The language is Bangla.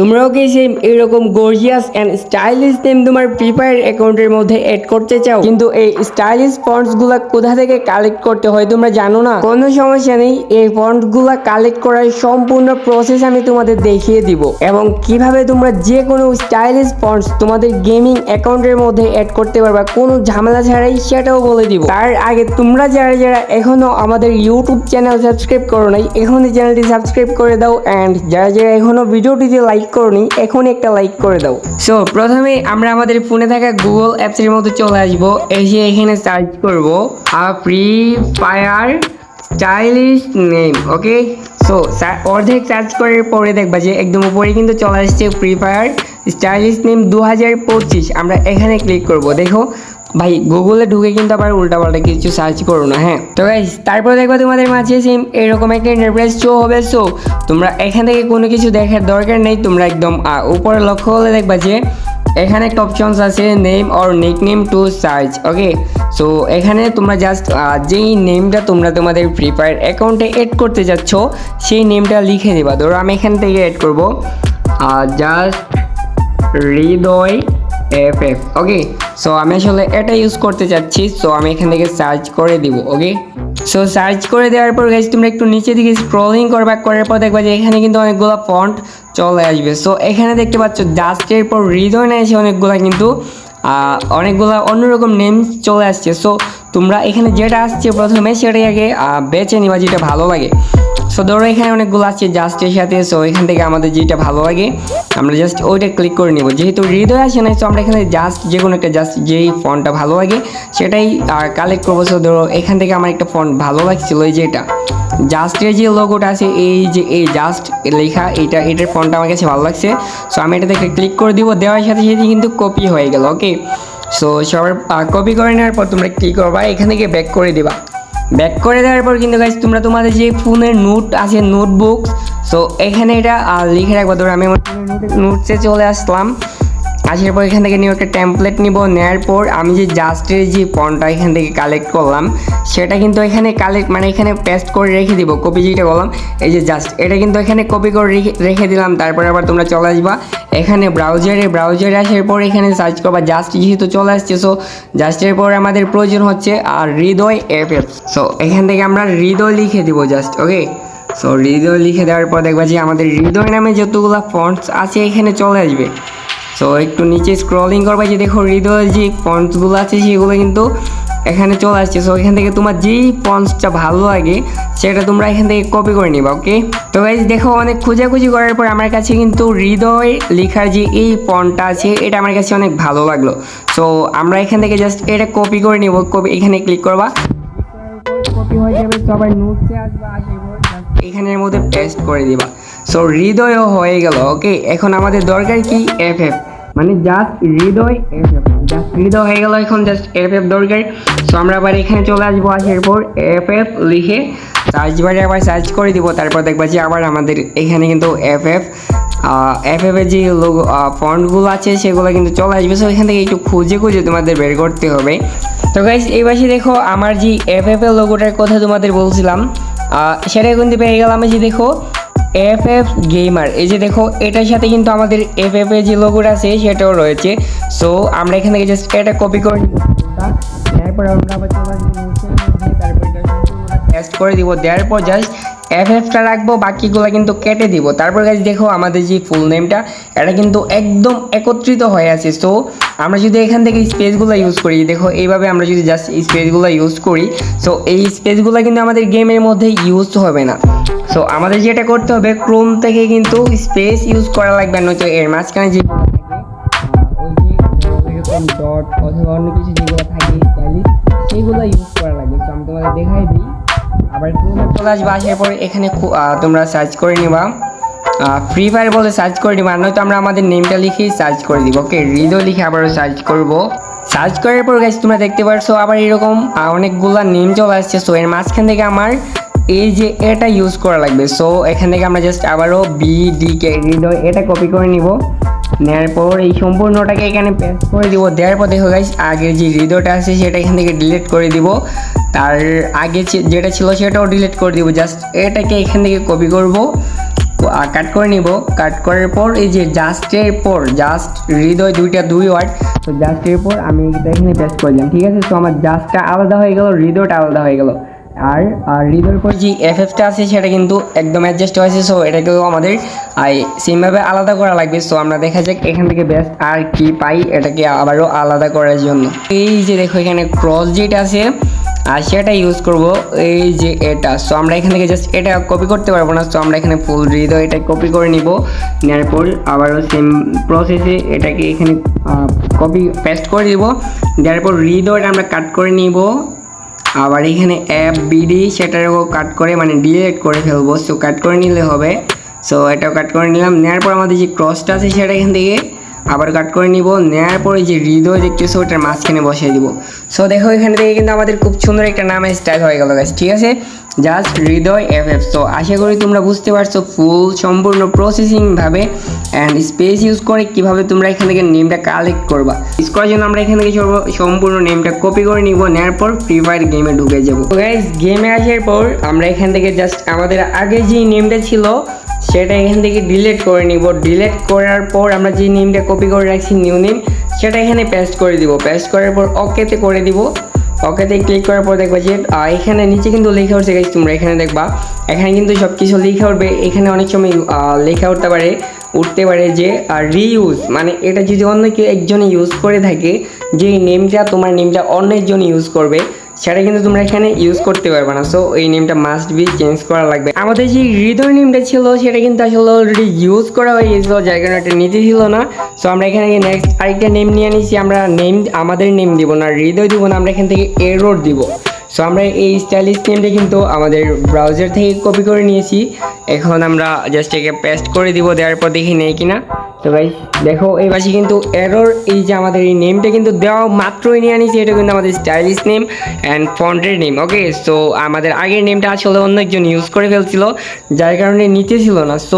তোমরাও কি সেম এরকম গর্জিয়াস অ্যান্ড স্টাইলিশ নেম তোমার ফ্রি ফায়ার অ্যাকাউন্টের মধ্যে অ্যাড করতে চাও? কিন্তু এই স্টাইলিশ ফন্টসগুলা কোথা থেকে কালেক্ট করতে হয় তোমরা জানো না? কোনো সমস্যা নেই, এই ফন্টগুলা কালেক্ট করার সম্পূর্ণ প্রসেস আমি তোমাদের দেখিয়ে দিব। এবং কীভাবে তোমরা যে কোনো স্টাইলিশ ফন্টস তোমাদের গেমিং অ্যাকাউন্টের মধ্যে অ্যাড করতে পারবা, কোনো ঝামেলা ছাড়াই সেটাও বলে দিব। তার আগে তোমরা যারা যারা এখনও আমাদের ইউটিউব চ্যানেল সাবস্ক্রাইব করো নাই, এখনই চ্যানেলটি সাবস্ক্রাইব করে দাও। অ্যান্ড যারা যারা এখনও ভিডিওটিতে লাইক করনি, এখনই একটা লাইক করে দাও। সো প্রথমে আমরা আমাদের ফোনে থাকা গুগল অ্যাপসের মধ্যে চলে আসব, এসে এখানে সার্চ করব। Free fire stylish name okay so অর্ধেক সার্চ করার পরে দেখবা যে একদম উপরে কিন্তু চলে আসছে ফ্রি ফায়ার স্টাইলিশ নেম দু হাজার পঁচিশ। আমরা এখানে ক্লিক করব, দেখো। ভাই গুগলে ঢুকে কিন্তু আবার উল্টাপাল্টা কিছু সার্চ করো না হ্যাঁ? তো গাইস তারপর দেখবা তোমাদের মাঝে সেম এরকম একটা ইন্টারপ্রাইজ শো হবে। শো তোমরা এখান থেকে কোনো কিছু দেখার দরকার নেই। তোমরা একদম উপরে লক্ষ্য হলে দেখবা যে, এখানে একটা অপশনস আছে name or nick name to search okay so এখানে তোমরা জাস্ট যেই নেমটা তোমরা তোমাদের ফ্রি ফায়ার অ্যাকাউন্টে এড করতে যাচ্ছ, সেই নেমটা লিখে দেবা। ধরো আমি এখান থেকে এড করব just Hriday F F okay so আমি আসলে এটা ইউজ করতে চাচ্ছি সো আমি এখান থেকে সার্চ করে দিব ওকে সো সার্চ করে দেওয়ার পর গাইজ তোমরা একটু নিচে দিকে স্ক্রলিং করবা, করার পর দেখবা যে এখানে কিন্তু অনেকগুলো ফন্ট চলে আসবে। সো এখানে দেখতে পাচ্ছ ডাস্টের পর হৃদয় না অনেকগুলো কিন্তু অনেকগুলো অন্যরকম নেম চলে আসছে। সো তোমরা এখানে যেটা আসছে প্রথমে সেটাই আগে বেছে নিবা যেটা ভালো লাগে। সো ধরো এখানে অনেকগুলো আছে জাস্টের সাথে সো এখান থেকে আমাদের যেটা ভালো লাগে, আমরা জাস্ট ওইটা ক্লিক করে নিব। যেহেতু হৃদয় আসে না সো আমরা এখানে জাস্ট যে কোনো একটা জাস্ট যেই ফোনটা ভালো লাগে, সেটাই কালেক্ট করব। সো ধরো এখান থেকে আমার একটা ফোন ভালো লাগছিল, এই যে এটা জাস্টের যে লোগোটা আছে, এই যে, এই জাস্ট লেখা, এটা, এটার ফোনটা আমার কাছে ভালো লাগছে। সো আমি এটা থেকে ক্লিক করে দিব, দেওয়ার সাথে সাথে কিন্তু কপি হয়ে গেল ওকে সো সবার কপি করে নেওয়ার পর তোমরা কী করবা এখান থেকে ব্যাক করে দিবা। ব্যাক করে দেওয়ার পর কিন্তু গাইজ তোমরা তোমাদের যে ফোনের নোট আছে নোটবুক সো এখানে এটা লিখে রাখবা। ধরো, আমি আমার নোটসে চলে আসলাম। আসার পর এখান থেকে নিয়ে একটা টেমপ্লেট নিব নেওয়ার পর আমি যে জাস্টের যে ফন্টটা এখান থেকে কালেক্ট করলাম, সেটা কিন্তু এখানে কালেক্ট মানে এখানে পেস্ট করে রেখে দিব। কপি যেটা বললাম, এই যে জাস্ট এটা কিন্তু এখানে কপি করে রেখে- রেখে দিলাম। তারপর আবার তোমরা চলে আসবা। এখানে ব্রাউজারে ব্রাউজারে আসার পর এখানে সার্চ করবা জাস্ট যেহেতু চলে আসছে সো জাস্টের পর আমাদের প্রয়োজন হচ্ছে আর হৃদয় এফ এফ সো এখান থেকে আমরা হৃদয় লিখে দিব জাস্ট ওকে সো হৃদয় লিখে দেওয়ার পর দেখবা যে আমাদের হৃদয় নামে যতগুলো ফন্টস আছে এখানে চলে আসবে। সো একটু নিচে স্ক্রলিং করবা যে দেখো হৃদয়ের যে ফন্টসগুলো আছে সেগুলো কিন্তু এখানে চলে আসছে। সো এখান থেকে তোমার যেই ফন্টসটা ভালো লাগে সেটা তোমরা এখান থেকে কপি করে নিবা ওকে তো গাইজ দেখো অনেক খোঁজাখুঁজি করার পর আমার কাছে কিন্তু হৃদয় লেখার যে এই ফন্টটা আছে এটা আমার কাছে অনেক ভালো লাগল। সো আমরা এখান থেকে জাস্ট এটা কপি করে নিব কপি এখানে ক্লিক করবা। কপি হয়ে যাবে সবাই নোটসে আসবে আসার পর just এখানের মধ্যে পেস্ট করে দিবা। সো হৃদয়ও হয়ে গেল ওকে এখন আমাদের দরকার কি? এফ এফ মানে জাস্ট হৃদয় জাস্ট হৃদয় হয়ে গেল এখন জাস্ট এফ এফ দরকার। সো আমরা আবার এখানে চলে আসব আসার পর এফ এফ লিখে। সার্চ বারে আবার সার্চ করে দিব, তারপর দেখবা যে আবার আমাদের এখানে কিন্তু এফ এফ এফ এফ এর যে লোগো ফন্টগুলো আছে, সেগুলো কিন্তু চলে আসবে। সো এখান থেকে একটু খুঁজে খুঁজে তোমাদের বের করতে হবে। তো গাইস এই পাশে দেখো আমার যে এফ এফ এর লোগোটার কথা তোমাদের বলছিলাম। সেটা কিন্তু পেয়ে গেলাম যে দেখো এফ এফ গেমার এই যে দেখো, এটার সাথে কিন্তু আমাদের এফ এফ যে লোগোটা আছে, সেটাও রয়েছে। সো আমরা এখান থেকে জাস্ট এটা কপি করে তারপর করে দিব। দেওয়ার পর জাস্ট এফ এফটা রাখব, বাকিগুলো কিন্তু কেটে দিব। তারপর গাছ দেখো আমাদের যে ফুল নেমটা এটা কিন্তু একদম একত্রিত হয়ে আছে। সো আমরা যদি এখান থেকে স্পেসগুলো ইউজ করি, দেখো এইভাবে আমরা যদি জাস্ট স্পেসগুলো ইউজ করি সো এই স্পেসগুলো কিন্তু আমাদের গেমের মধ্যে ইউজ হবে না। সো আমাদের যেটা করতে হবে ক্রোম থেকে কিন্তু স্পেস ইউজ করা লাগবে নয়তো এর মাঝখানে যে ডট অথবা অন্য কিছু যেগুলো থাকে সেগুলো ইউজ করা লাগবে। তো আমি দেখাই দিই। আবার চলে আসবে, আসার পরে এখানে তোমরা সার্চ করে নিবা। ফ্রি ফায়ার বলে সার্চ করে নিবা নয়তো আমরা আমাদের নেমটা লিখেই সার্চ করে দিব। ওকে হৃদয় লিখে আবারও সার্চ করব। সার্চ করার পর গাইজ তোমরা দেখতে পারছ, আবার এরকম অনেকগুলা নেম চলে আসছে। সো এর মাঝখান থেকে আমার এই যে এটা ইউজ করা লাগবে। সো এখান থেকে আমরা জাস্ট আবারও বি ডি কে হৃদয় এটা কপি করে নিব। নেওয়ার পর এই সম্পূর্ণটাকে এখানে পেস্ট করে দিব। দেওয়ার পর দেখো গাইস আগে যে হৃদয়টা আছে সেটা এখান থেকে ডিলিট করে দিব। তার আগে যেটা ছিল সেটাও ডিলিট করে দিব। জাস্ট এটাকে এখান থেকে কপি করব। কাট করে নিব। কাট করার পর এই যে জাস্টের পর জাস্ট হৃদয় দুইটা দুই ওয়ার্ড তো জাস্টের পর আমি এখানে পেস্ট করে দিলাম। ঠিক আছে? তো আমার জাস্টটা আলাদা হয়ে গেল, হৃদয়টা আলাদা হয়ে গেল। আর আর হৃদয়ের পর যে এফ এফটা আছে সেটা কিন্তু একদম অ্যাডজাস্ট হয়েছে সো এটাকেও আমাদের সেমভাবে আলাদা করা লাগবে সো আমরা দেখা যাক এখান থেকে বেস্ট আর কি পাই, এটাকে আবারও আলাদা করার জন্য। এই যে দেখো এখানে ক্রস যেটা আছে, আর সেটা ইউজ করব, এই যে এটা। সো আমরা এখান থেকে জাস্ট এটা কপি করতে পারব না সো আমরা এখানে ফুল হৃদয় এটা কপি করে নিব, নেওয়ার পর আবারও সেম প্রসেসে এটাকে এখানে কপি পেস্ট করে দিব দেওয়ার পর হৃদয়টা আমরা কাট করে নিব। আবার এখানে অ্যাপ বিডি সেটারও কাট করে মানে ডিলিট করে ফেলব। সো কাট করে নিলে হবে। সো এটাও কাট করে নিলাম। নেওয়ার পর আমাদের যে ক্রসটা আছে সেটা এখান থেকে আবার কাট করে নিব নেওয়ার পরে যে হৃদয় দেখতেছো ওটার মাঝখানে বসিয়ে দিব। সো দেখো, এখান থেকে কিন্তু আমাদের খুব সুন্দর একটা নামের স্টাইল হয়ে গেল গাছ ঠিক আছে? জাস্ট হৃদয় এফ এফ সো আশা করি তোমরা বুঝতে পারছ ফুল সম্পূর্ণ প্রসেসিংভাবে অ্যান্ড স্পেস ইউজ করে কীভাবে তোমরা এখান থেকে নেমটা কালেক্ট করবা। ইউজ করার জন্য আমরা এখান থেকে সম্পূর্ণ নেমটা কপি করে নিব নেওয়ার পর ফ্রি ফায়ার গেমে ঢুকে যাব। গাইজ গেমে আসার পর আমরা এখান থেকে জাস্ট আমাদের আগে যেই নেমটা ছিল সেটা এখান থেকে ডিলেট করে নিব। ডিলেট করার পর আমরা যে নেমটা কপি করে রাখছি নিউ নেম সেটা এখানে পেস্ট করে দিব। পেস্ট করার পর ওকেতে করে দিব। ওকেতে ক্লিক করার পর দেখবা যে এখানে নিচে কিন্তু লেখা উঠছে গাইজ তোমরা এখানে দেখবা। এখানে কিন্তু সব কিছু লেখা উঠবে। এখানে অনেক সময় লেখা উঠতে পারে উঠতে পারে যে রিইউজ মানে এটা যদি অন্য কেউ একজন ইউজ করে থাকে, যে নেমটা তোমার নেমটা অন্য একজন ইউজ করবে সেটা কিন্তু তোমরা এখানে ইউজ করতে পারবে না। সো এই নেমটা মাস্ট বি চেঞ্জ করা লাগবে। আমাদের যে হৃদয় নেমটা ছিল, সেটা কিন্তু আসলে অলরেডি ইউজ করা হয়ে গেছিল, যার কারণে এটা নিতে ছিল না। সো আমরা এখানে নেক্সট আরেকটা নেম নিয়ে নিয়েছি আমরা নেম আমাদের নেম দিব না, হৃদয় দিব না, আমরা এখান থেকে এরোর দিব। সো আমরা এই স্টাইলিশ নেমটা কিন্তু আমাদের ব্রাউজার থেকে কপি করে নিয়েছি। এখন আমরা জাস্ট একে পেস্ট করে দিব, দেওয়ার পর দেখি নেই কিনা। তো ভাই দেখো, এই পাশে কিন্তু এরর এই যে আমাদের এই নেমটা কিন্তু দেওয়া মাত্রই নিয়ে আনিছি, এটা কিন্তু আমাদের স্টাইলিশ নেম অ্যান্ড ফন্টের নেম ওকে সো আমাদের আগের নেমটা আসলে অন্য একজন ইউজ করে ফেলছিল, যার কারণে নিতে ছিল না সো